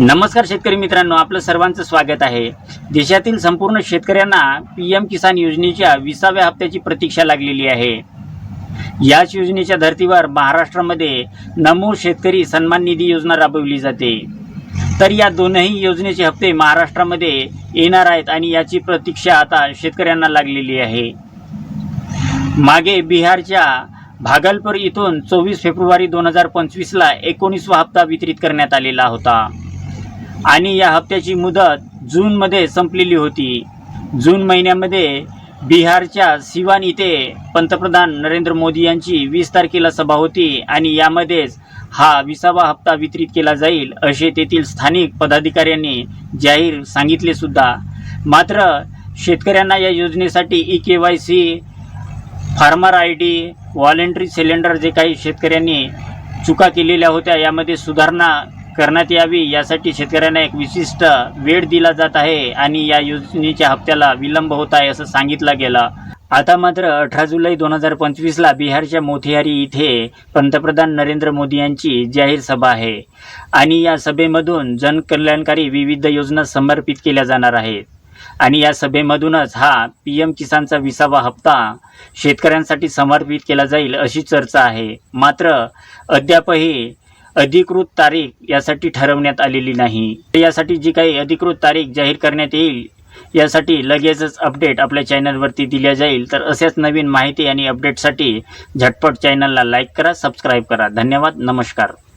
नमस्कार शेतकरी मित्रांनो आपलं सर्वांचं स्वागत आहे. देशातील संपूर्ण शेतकऱ्यांना पी एम किसान योजनेच्या विसाव्या हप्त्याची प्रतीक्षा लागलेली आहे. याच योजनेच्या धर्तीवर महाराष्ट्रामध्ये नमो शेतकरी सन्मान निधी योजना राबवली जाते. तर या दोनही योजनेचे हप्ते महाराष्ट्रामध्ये येणार आहेत आणि याची प्रतीक्षा आता शेतकऱ्यांना लागलेली आहे. मागे बिहारच्या भागलपूर इथून चोवीस फेब्रुवारी दोन हजार पंचवीसला एकोणीसवा हप्ता वितरित करण्यात आलेला होता. आणि या हप्त्याची मुदत जूनमध्ये संपलेली होती. जून महिन्यामध्ये बिहारच्या सिवान इथे पंतप्रधान नरेंद्र मोदी यांची वीस तारखेला सभा होती आणि यामध्येच हा विसावा हप्ता वितरित केला जाईल असे तेथील स्थानिक पदाधिकाऱ्यांनी जाहीर सांगितले सुद्धा. मात्र शेतकऱ्यांना या योजनेसाठी E K Y C farmer I D voluntary cylinder जे काही शेतकऱ्यांनी चुका केलेल्या होत्या यामध्ये सुधारणा करण्यात यावी यासाठी शेतकऱ्यांना एक विशिष्ट वेळ दिला जात आहे आणि या योजनेच्या हप्त्याला विलंब होत आहे असं सांगितलं गेलं. आता मात्र अठरा जुलै दोन हजार पंचवीसला बिहारच्या मोतिहारी इथे पंतप्रधान नरेंद्र मोदी यांची जाहीर सभा आहे आणि या सभेमधून जनकल्याणकारी विविध योजना समर्पित केल्या जाणार आहेत. आणि या सभेमधूनच हा पी एम किसानचा विसावा हप्ता शेतकऱ्यांसाठी समर्पित केला जाईल अशी चर्चा आहे. मात्र अद्यापही अधिकृत तारीख यासाठी ठरवण्यात आलेली नाही. यासाठी जी काही अधिकृत तारीख जाहीर करण्यात येईल यासाठी लगेचच अपडेट आपल्या चॅनलवरती दिल्या जाईल. तर असेच नवीन माहिती आणि अपडेटसाठी झटपट चॅनलला लाईक करा सबस्क्राईब करा. धन्यवाद नमस्कार.